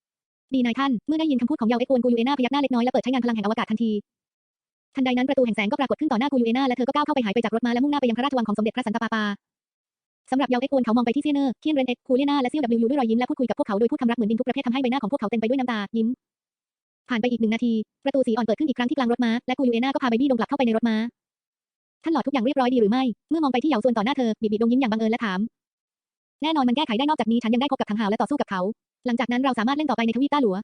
ๆดีนายท่านเมื่อได้ยินคำพูดของเยาเอ็กวนกูยูเอนาพยักหน้าเล็กน้อยและเปิดใช้งานพลังแห่งอวกาศทันที ทันใดนั้นประตูแห่งแสงก็ปรากฏขึ้นต่อหน้ากูยูเอนาและเธอก็ก้าวเข้าไปหายไปจากรถม้าและมุ่งหน้าไปยังพระราชวังของสมเด็จพระสันตะปาปาสำหรับเยาเอ็กวนเขามองไปที่เซียเนอร์เคียนเรนเอ็กคูเลียนาและซิลดับลิวด้วยรอยยิ้มและพูดคุยกับพวกเขาโดยพูดคำรักเหมือนดินทุกประเภททำให้ใบหน้าของพวกเขาเต็มไปด้วยน้ำตายิ้มผ่านไปอีกหนึ่งนาที ประตูสีอ่อนเปิดขึ้นอีกครั้งที่กลางรถม้าและกูยูเอนาก็พาไบบี้ดงกลับเข้าไปในรถม้าท่านหลอดทุกอย่างเรียบร้อยดีหรือไม่ เมื่อมองไปที่เหยาซวนต่อหน้าเธอบีบีดงยิ้มอย่างบังเอิญและถาม แน่นอนมันแก้ไขได้นอกจากนี้ฉันยังได้พบกับทางหาวและต่อสู้กับเขา หลังจากนั้นเราสามารถเล่นต่อไปในทวีปต้าหลัว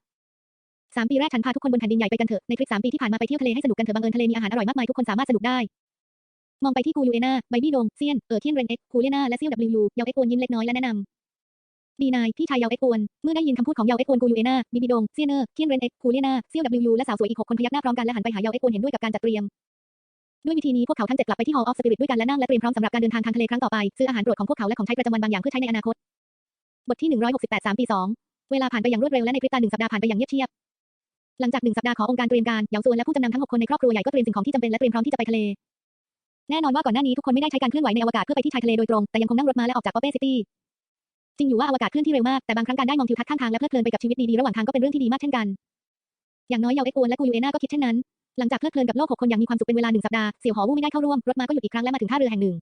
สามปีแรกฉันพาทุกคนบนแผ่นดินใหญ่ไปกันเถอะ ในทริปสามปีที่ผ่านมาไปเที่ยวทะเลให้สนุกกันเถอะบังเอิญทะเลมีอาหารอร่อยมากมายทุกคนสามารถสนุกได้ มองไปที่กูยูเอนาไบบี้ดง เซียน เออเทียนเรนเอ็กคูเลียนาและเซิลดับลิวยูเยาเอ็กโอนยิ้มเล็กน้อยและแนะนำดีนายพี่ชายเยาเอ็กโอนเมื่อได้ยินคำพูดของเยาเอ็กโอนกูยูเอนาบีบีดง เซียนเนอร์เทียนเรนเอ็กคูเลียนาเซิลดับลิวยูและสาวสวยอีกหกคนพยักหน้าพร้อมกันและหันไปหาเยาเอ็กโอนเห็นด้วยกับการจัดเตรียมด้วยวิธีนี้พวกเขาทั้งเจ็ดกลับไปที่ Hall of Spirit ด้วยกันและนั่งและเตรียมพร้อมสำหรับการเดินทางทางทะเลครั้งต่อไปซื้ออาหารโปรดของพวกเขาและของใช้ประจำวันบางอย่างเพื่อใช้ในอนาคต บทที่ 168 3ปี 2 เวลาผ่านไปอย่างรวดเร็วและในพริบตาหนึ่งสัปดาห์ผ่านไปอย่างเงียบเชียบ หลังจากหนึ่งสัปดาห์ขององค์การเตรียมการเหยาซวนและผู้จำนำทั้งหกคนในครอบครัวใหญ่ก็เตรียมสิ่งของที่จำเป็นและเตรียมพร้อมที่จะไปทะเล แน่นอนว่าก่อนหน้านี้ทุกคนไม่ได้ใช้การเคลื่อนไหวในอวกาศเพื่อไปที่ชายทะเลโดยตรง แต่ยังคงนั่งรถม้าและออกจากปอเป้ซิตี้จริงอยู่ว่าอวกาศเคลื่อนที่เร็วมาก แต่บางครั้งการได้มองทิวทัศน์ข้างทางและเพลิดเพลินไปกับชีวิตดีๆระหว่างทางก็เป็นเรื่องที่ดีมากเช่นกัน อย่างน้อยเยาเอ็กโอนและกูยูเอนาก็คิดเช่นนั้น หลังจากเพลิดเพลินกับโลกหกคนอย่างมีความสุขเป็นเวลาหนึ่งสัปดาห์ เสี่ยวหอวู่ไม่ได้เข้าร่วม รถมาก็หยุดอีกครั้งและมาถึงท่าเรือแห่งหนึ่ง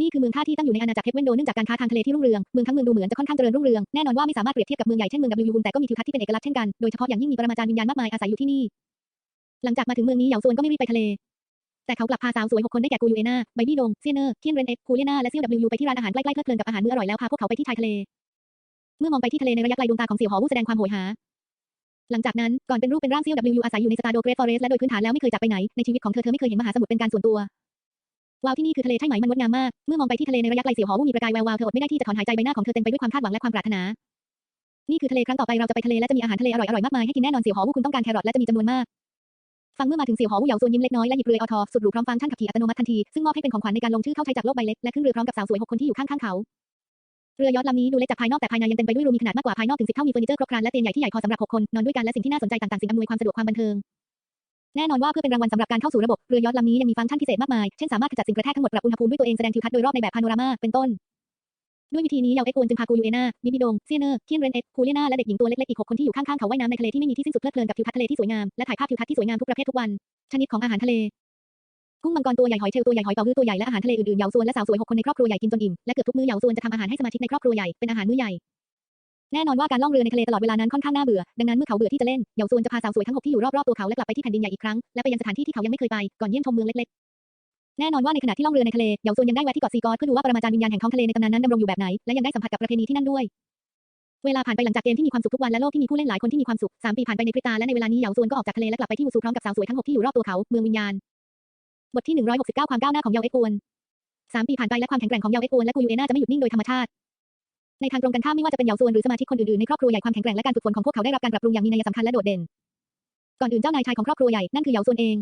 นี่คือเมืองท่าที่ตั้งอยู่ในอาณาจักรเทปเวนโดเนื่องจากการค้าทางทะเลที่รุ่งเรือง เมืองทั้งเมืองดูเหมือนจะค่อนข้างเจริญรุ่งเรือง แน่นอนว่าไม่สามารถเปรียบเทียบกับเมืองใหญ่เช่นเมืองดับลิวแต่ก็มีทิวทัศน์ที่เป็นเอกลักษณ์เช่นกัน โดยเฉพาะอย่างยิ่งมีปรมาจารย์วิญญาณมากมายอาศัยอยู่ที่นี่ หลังจากมาถึงเมืองนี้เหยาซวนก็ไม่รีบไปทะเล แต่เขากลับพาสาวสวยหกคนได้แก่กูยูเอนาไบบี้ดง เซียเนอร์เทียนเรนเอ็กคูเลียนา และเซิลดับลิวไปที่ร้านอาหารใกล้ๆเพลิดเพลินกับอาหารมื้ออร่อยแล้วพาพวกเขาไปที่ชายทะเล เมื่อมองไปที่ทะเลในระยะไกลดวงตาของเสี่ยวหอวู่แสดงความโหยหา หลังจากนั้น ก่อนเป็นรูปเป็นร่างซิล W อาศัยอยู่ในสตาร์โดเกรทฟอเรสและโดยพื้นฐานแล้วไม่เคยจากไปไหน ในชีวิตของเธอเธอไม่เคยเห็นมหาสมุทรเป็นการส่วนตัว ว้าวที่นี่คือทะเลใช่ไหมมันงดงามมาก เมื่อมองไปที่ทะเลในระยะไกลเสี่ยวหอวู่มีประกายแวววาวเธออดไม่ได้ที่จะถอนหายใจใบหน้าของเธอเต็มไปด้วยความคาดหวังและความปรารถนา นี่คือทะเลครั้งต่อไปเราจะไปทะเลและจะมีอาหารทะเลอร่อยๆมากมายให้กินแน่นอนเสี่ยวหอวู่คุณต้องการแครอทและจะมีจำนวนมากฟังเมื่อมาถึงเสี่ยวหอวู่เหยาซวนยิ้มเล็กน้อยและหยิบเรืออทอสุดหรูพร้อมฟังก์ชันขับขี่อัตโนมัติทันทีซึ่งมอบให้เป็นของขวัญในการลงชื่อเข้าใช้จากโลกใบเล็กและขึ้นเรือพร้อมกับสาวสวยหกคนที่อยู่ข้างๆเขาเรือยอชต์ลำนี้ดูเล็กจากภายนอกแต่ภายในยังเต็มไปด้วยรูมีขนาดมากกว่าภายนอกถึงสิบเท่ามีเฟอร์นิเจอร์ครบครันและเตียงใหญ่ที่ใหญ่พอสำหรับหกคนนอนด้วยกันและสิ่งที่น่าสนใจต่างๆสิ่งอำนวยความสะดวกความบันเทิง แน่นอนว่าเพื่อเป็นรางวัลสำหรับการเข้าสู่ระบบเรือยอชต์ลำนี้ยังมีฟังก์ชันพิเศษมากมาย เช่นสามารถขจัดสิ่งกระแทกทั้งหมดปรับอุณหภูมิด้วยตัวเองแสดงทิวทัศน์โดยรอบในแบบพาโนรามาเป็นต้น ด้วยวิธีนี้เยาเอ็กโอนจึงพากูยูเอนาบิบิดงเซียเนอร์เคียนเรนเอ็กคูเลียนาและเด็กหญิงตัวเล็กๆอีกหกคนที่อยู่ข้างๆเขาว่ายน้ำในทะเลที่ไม่มีที่สิ้นสุดเพลิดเพลินกับทิวทัศน์ทะเลที่สวยงามและถ่ายภาพทิวทัศน์ที่สวยงามทุกประเภททุกวันชนิดของอาหารทะเลกุ้งมังกรตัวใหญ่หอยเชลตัวใหญ่หอยเป๋าฮื้อตัวใหญ่และอาหารทะเลอื่นๆเหยาซวนและสาวสวยหกคนในครอบครัวใหญ่กินจนอิ่มและเกือบทุกมื้อเหยาซวนจะทำอาหารให้สมาชิกในครอบครัวใหญ่เป็นอาหารมื้อใหญ่ แน่นอนว่าการล่องเรือในทะเลตลอดเวลานั้นค่อนข้างน่าเบื่อ ดังนั้นเมื่อเขาเบื่อที่จะเล่น เหยาซวนจะพาสาวสวยทั้งหกที่อยู่รอบๆตัวเขาและกลับไปที่แผ่นดินใหญ่อีกครั้ง และไปยังสถานที่ที่เขายังไม่เคยไป ก่อนเยี่ยมชมเมืองเล็กๆ แน่นอนว่าในขณะที่ล่องเรือในทะเล เหยาซวนยังได้แวะที่เกาะซีกอร์เพื่อดูว่าปรมาจารย์วิญญาณแห่งท้องทะเลในตำนานนั้นดำรงอยู่แบบไหน และยังได้สัมผัสกับประเพณีที่นั่นด้วย เวลาผ่านไปหลังจากเกมที่มีความสุขทุกวันและโลกที่มีผู้เล่นหลายคนที่มีความสุขสามปีผ่านไปในพริบตาและในเวลานี้เหยาซวนก็ออกจากทะเลและกลับไปที่วูซูพร้อมกับสาวสวยทั้งหกที่อยู่รอบตัวเขาเมืองวิญญาณบทที่169ความก้าวหน้าของเยาเอ็กวนสามปีผ่านไปและความแข็งแกร่งของเยาเอ็กวนและกูยูเอน่าจะไม่หยุดนิ่งโดยธรรมชาติ ในทางตรงกันข้ามไม่ว่าจะเป็นเยาซวนหรือสมาชิกคนอื่นๆในครอบครัวใหญ่ความแข็งแกร่งและการฝึกฝนของพวกเขาได้รับการปรับปรุงอย่างมีนัยสำคัญและโดดเด่น ก่อนอื่นเจ้านายชายของครอบครัวใหญ่นั่นคือเยาซวนเอง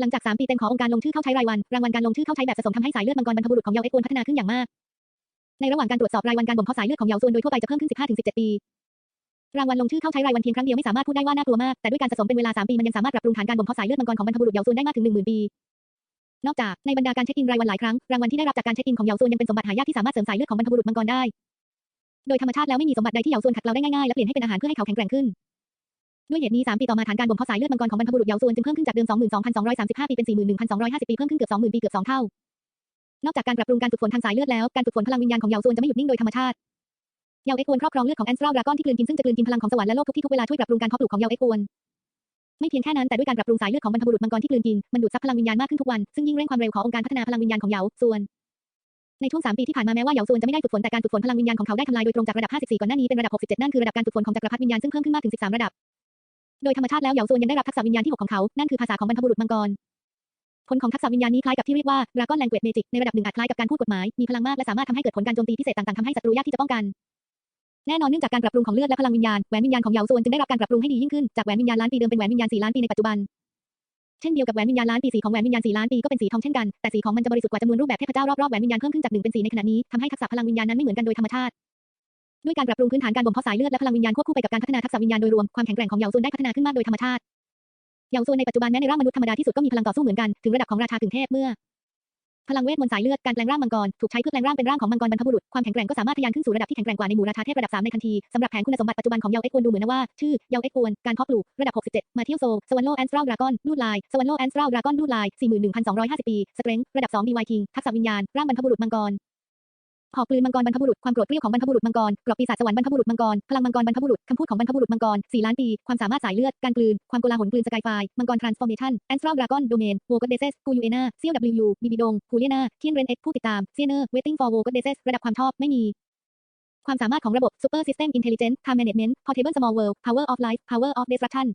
หลังจาก 3 ปีเต็มขององค์การลงชื่อเข้าใช้รายวัน รางวัลการลงชื่อเข้าใช้แบบสะสมทำให้สายเลือดมังกรบรรพบุรุษของเยาเอ็กวนพัฒนาขึ้นอย่างมาก ในระหว่างการตรวจสอบรายวันการบ่มเพาะสายเลือดของเยาซวนโดยทั่วไปจะเพิ่มขึ้น 15-17 ปีรางวัลลงชื่อเข้าใช้รายวันเพียงครั้งเดียวไม่สามารถพูดได้ว่าน่ากลัวมาก แต่ด้วยการสะสมเป็นเวลา 3 ปีมันยังสามารถปรับปรุงฐานการบ่มเพาะสายเลือดมังกรของบรรพบุรุษเยาซวนได้มากถึง 10,000 ปี นอกจากในบรรดาการเช็คอินรายวันหลายครั้ง รางวัลที่ได้รับจากการเช็คอินของเยาซวนยังเป็นสมบัติหายากที่สามารถเสริมสายเลือดของบรรพบุรุษมังกรได้ โดยธรรมชาติแล้วไม่มีสมบัติใดที่เหยาซวนขัดเกลาได้ง่ายๆและเปลี่ยนให้เป็นอาหารเพื่อให้เขาแข็งแกร่งขึ้นด้วยเหตุนี้3ปีต่อมาฐานการบ่มเพาะสายเลือดมังกรของบรรพบุรุษเยาวซวนจึงเพิ่มขึ้นจากเดิม 22,235 ปีเป็น 41,250 ปีเพิ่มขึ้นเกือบ 20,000 ปีเกือบ 2 เท่า นอกจากการปรับปรุงการฝึกฝนทางสายเลือดแล้ว การฝึกฝนพลังวิญญาณของเยาวซวนจะไม่หยุดนิ่งโดยธรรมชาติ เยาวเอ็กวนครอบครองเลือดของแอนสตราดราก้อนที่กลืนกินซึ่งจะกลืนกินพลังของสวรรค์และโลกทุกที่ทุกเวลาช่วยปรับปรุงการเพาะปลูกของเยาวเอ็กวนไม่เพียงแค่นั้นแต่ด้วยการปรับปรุงสายเลือดของบรรพบุรุษมังกรที่กลืนกินมันดูดซับพลังวิญญาณมากขึ้นทุกวันซึ่งยิ่งเร่งความเร็วขององค์การพัฒนาพลังวิญญาณของเยาวซวน ในช่วง 3 ปีที่ผ่านมาแม้ว่าเหยาซวนจะไม่ได้ฝึกฝนแต่การฝึกฝนพลังวิญญาณของเขาได้ทำลายโดยตรงจากระดับ 54 ก่อนหน้านี้เป็นระดับ 67 นั่นคือระดับการฝึกฝนของจักรพรรดิวิญญาณซึ่งเพิ่มขึ้นมากถึง 13 ระดับ โดยธรรมชาติแล้วเหยาซวนยังได้รับทักษะวิญญาณที่6ของเขา นั่นคือภาษาของบรรพบุรุษมังกร ผลของทักษะวิญญาณนี้คล้ายกับที่เรียกว่า Dragon Language Magic ในระดับหนึ่งอาจคล้ายกับการพูดกฎหมาย มีพลังมากและสามารถทำให้เกิดผลการโจมตีพิเศษต่างๆทำให้ศัตรูยากที่จะป้องกันแน่นอนเนื่องจากการปรับปรุงของเลือดและพลังวิญญาณแหวนวิญญาณของเหยาซวนจึงได้รับการปรับปรุงให้ดียิ่งขึ้นจากแหวนวิญญาณล้านปีเดิมเป็นแหวนวิญญาณ4ล้านปีในปัจจุบัน เช่นเดียวกับแหวนวิญญาณล้านปีสีของแหวนวิญญาณสี่ล้านปีก็เป็นสีทองเช่นกัน แต่สีของมันจะบริสุทธิ์กว่าจำนวนรูปแบบเทพเจ้ารอบๆแหวนวิญญาณเพิ่มขึ้นจากหนึ่งเป็นสีในขณะนี้ทำให้ทักษะพลังวิญญาณนั้นไม่เหมือนกันโดยธรรมชาติด้วยการปรับปรุงพื้นฐานการบ่มเพาะสายเลือดและพลังวิญญาณควบคู่ไปกับการพัฒนาทักษะวิญญาณโดยรวมความแข็งแกร่งของเหยาซูนได้พัฒนาขึ้นมากโดยธรรมชาติเหยาซูนในปัจจุบันแม้ในร่างมนุษย์ธรรมดาที่สุดก็มีพลังต่อสู้เหมือนกันถึงระดับของราชาถึงเทพเมื่อ พลังเวทมนต์สายเลือด การแปลงร่างมังกร ถูกใช้เพื่อแปลงร่างเป็นร่างของมังกรบรรพบุรุษ ความแข็งแกร่งก็สามารถทะยานขึ้นสู่ระดับที่แข็งแกร่งกว่าในหมู่ราชาเทพระดับ 3 ในทันที สำหรับแผนคุณสมบัติปัจจุบันของเยาเอ็กวนดูเหมือนว่า ชื่อ เยาเอ็กวนการเพาะปลูก ระดับ 67 มาเที่ยวโซ สวรรโลแอนสตราดรากอน ลูดลาย สวรรโลแอนสตราดรากอน ลูดลาย 41,250 ปี สเตรนจ์ระดับ 2 BY King ทักษะวิญญาณ ร่างบรรพบุรุษมังกร หอกกลืนมังกรบรรพบุรุษความโกรธเกรี้ยวของบรรพบุรุษมังกรกรอบปีศาจสวรรค์บรรพบุรุษมังกรพลังมังกรบรรพบุรุษคำพูดของบรรพบุรุษมังกร4ล้านปีความสามารถสายเลือดการกลืนความโกลาหลกลืนสกายไฟมังกรทรานส์ฟอร์เมชั่นแอนสตราดราก้อนโดเมนโวกเดเซสกูยูเอนาเซียวดับลิวยูบีบีดงคูเลนาเทียนเรนเอ็กผู้ติดตามเซียเนอร์เวทติ้งฟอร์โวกเดเซสระดับความชอบไม่มีความสามารถของระบบ Super System Intelligence Time Management Portable Small World Power of Life Power of Destruction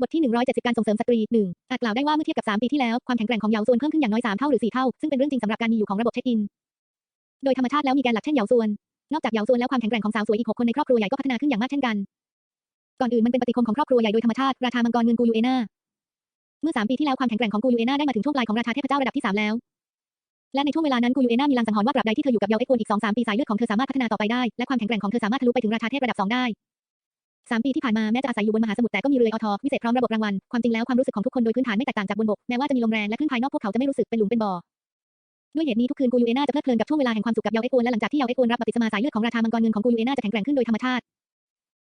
บทที่ 170 การส่งเสริมสตรี 1 อาจกล่าวได้ว่าเมื่อเทียบกับ 3 ปีที่แล้ว ความแข็งแกร่งของเหยาซวนเพิ่มขึ้นอย่างน้อย 3 เท่าหรือ 4 เท่า ซึ่งเป็นเรื่องจริงสำหรับการมีอยู่ของระบบเช็คอิน โดยธรรมชาติแล้วมีแกนหลักเช่นเหยาซวน นอกจากเหยาซวนแล้วความแข็งแกร่งของสาวสวยอีก6คนในครอบครัวใหญ่ก็พัฒนาขึ้นอย่างมากเช่นกัน ก่อนอื่นมันเป็นปฏิคมของครอบครัวใหญ่โดยธรรมชาติราชามังกรเงินกูยูเอนาเมื่อ3ปีที่แล้วความแข็งแกร่งของกูยูเอนาได้มาถึงช่วงปลายของราชาเทพเจ้าระดับที่3แล้ว และในช่วงเวลานั้นกูยูเอนามีลางสังหรณ์ว่าตราบใดที่เธออยู่กับเยาเอ็กโวนอีก2-3ปีสายเลือดของเธอสามารถพัฒนาต่อไปได้และความแข็งแกร่งของเธอสามารถทะลุไปถึงราชาเทพระดับ2ได้สามปีที่ผ่านมาแม้จะอาศัยอยู่บนมหาสมุทรแต่ก็มีเรือออทอวิเศษพร้อมระบบรางวัลความจริงแล้วความรู้สึกของทุกคนโดยพื้นฐานไม่แตกต่างจากบนบกแม้ว่าจะมีลมแรงและคลื่นภายนอกพวกเขาจะไม่รู้สึกเป็นหลุมเป็นบ่อ ด้วยเหตุนี้ทุกคืนกูยูเอน่าจะเพลิดเพลินกับช่วงเวลาแห่งความสุขกับเยาวเอ็กโวนและหลังจากที่เยาวเอ็กโวนรับปฏิสมาสายเลือดของราชามังกรเงินของกูยูเอน่าจะแข็งแกร่งขึ้นโดยธรรมชาติ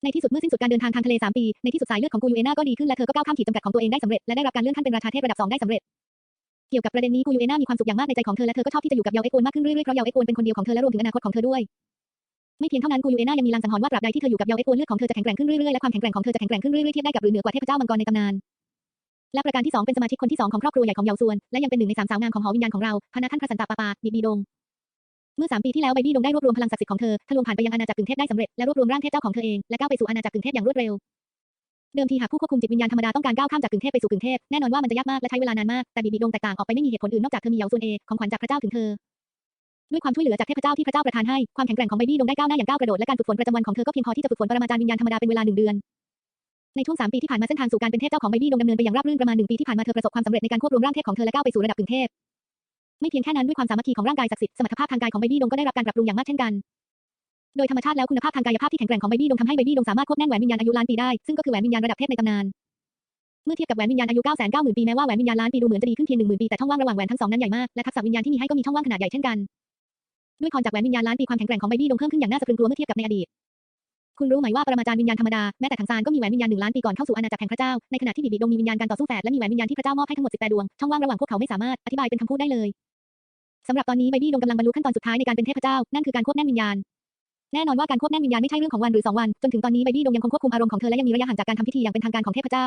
ในที่สุดเมื่อสิ้นสุดการเดินทางทางทะเลสามปี ในที่สุดสายเลือดของกูยูเอน่าก็ดีขึ้นและเธอก็ก้าวข้ามขีดจำกัดของตัวเองได้สำเร็จและได้รับการเลื่อนขั้นเป็นราชาเทพระดับสองได้สำเร็จ เกี่ยวกับประเด็นนี้กูยูเอน่ามีความสุขอย่างมากในใจของเธอและเธอก็ชอบที่จะอยู่กับเยาวเอ็กโวนมากขึ้นเรื่อยๆเพราะเยาวเอ็กโวนเป็นคนเดียวของเธอและรวมถึงอนาคตของเธอด้วย ไม่เพียงเท่านั้นกูยูเอน่ายังมีลางสังหรณ์ว่าตราบใดที่เธออยู่กับเยาวเอ็กโวนเลือดของเธอจะแข็งแกร่งขึ้นเรื่อยๆและความแข็งแกร่งของเธอจะแข็งแกร่งขึ้นเรื่อยๆเทียบได้กับหรือเหนือกว่าเทพเจ้ามังกรในตำนาน และประการที่สองเป็นสมาชิกคนที่สองของครอบครัวใหญ่ของเยาซวน และยังเป็นหนึ่งในสามสาวงามของหอวิญญาณของเราพระนาท่านพระสันตะปาปาบีบีดง เมื่อสามปีที่แล้วไบบี้ดงได้รวบรวมพลังศักดิ์สิทธิ์ของเธอทะลวงผ่านไปยังอาณาจักรกึ่งเทพได้สำเร็จและรวบรวมร่างเทพเจ้าของเธอเองและก้าวไปสู่อาณาจักรกึ่งเทพอย่างรวดเร็วเดิมทีหากผู้ควบคุมจิตวิญญาณธรรมดาต้องการก้าวข้ามจากกึ่งเทพไปสู่กึ่งเทพแน่นอนว่ามันจะยากมากและใช้เวลานานมากแต่บีบีดงแตกต่างออกไปไม่มีเหตุผลอื่นนอกจากเธอมีเยาวซวนเอของขวัญจากพระเจ้าถึงเธอ ด้วยความช่วยเหลือจากเทพเจ้าที่พระเจ้าประทานให้ความแข็งแกร่งของไบบี้ดงได้ก้าวหน้าอย่างก้าวกระโดดและการฝึกฝนประจำวันของเธอก็เพียงพอที่จะฝึกฝนปรมาจารย์วิญญาณธรรมดาเป็นเวลาหนึ่งเดือน ในช่วงสามปีที่ผ่านมาเส้นทางสู่การเป็นเทพเจ้าของไบบี้ดงดำเนินไปอย่างราบรื่นประมาณหนึ่งปีที่ผ่านมาเธอประสบความสำเร็จในการควบรวมร่างเทพของเธอและก้าวไปสู่ระดับกึ่งเทพ ไม่เพียงแค่นั้นด้วยความสามัคคีของร่างกายศักดิ์สิทธิ์สมรรถภาพทางกายของไบบี้ดงก็ได้รับการปรับปรุงอย่างมากเช่นกัน โดยธรรมชาติแล้วคุณภาพทางกายภาพที่แข็งแกร่งของไบบี้ดงทำให้ไบบี้ดงสามารถควบแน่นแหวนวิญญาณอายุล้านปีได้ซึ่งก็คือแหวนวิญญาณระดับเทพในตำนานเมื่อเทียบกับแหวนวิญญาณอายุ 9 9 0 0 0 0 ปีแม้ว่าแหวนวิญญาณล้านปีดูเหมือนจะดีขึ้นเพียง10,000 ปีแต่ช่องว่างระหว่างแหวนทั้งสองนั้นใหญ่มากและทักษะวิญญาณที่มีให้ก็มีช่องว่างขนาดใหญ่เช่นกันด้วยพรจากแหวนวิญญาณล้านปีความแข็งแกร่งของไบบี้ดงเพิ่มขึ้นอย่างน่าสะพรึงกลัวเมื่อเทียบกับในอดีต คุณรู้ไหมว่าปรมาจารย์วิญญาณธรรมดา แม้แต่ถังซานก็มีแหวนวิญญาณหนึ่งล้านปีก่อนเข้าสู่อาณาจักรแห่งพระเจ้า ในขณะที่บีบีดงมีวิญญาณการต่อสู้แฝดและมีแหวนวิญญาณที่พระเจ้ามอบให้ทั้งหมด18ดวง ช่องว่างระหว่างพวกเขาไม่สามารถอธิบายเป็นคำพูดได้เลยสำหรับตอนนี้ไบบี้ดงกำลังบรรลุขั้นตอนสุดท้ายในการเป็นเทพเจ้า นั่นคือการควบแน่นวิญญาณ แน่นอนว่าการควบแน่นวิญญาณไม่ใช่เรื่องของวันหรือสองวัน จนถึงตอนนี้ไบบี้ดงยังคงควบคุมอารมณ์ของเธอและยังมีระยะห่างจากการทำพิธีอย่างเป็นทางการของเทพเจ้า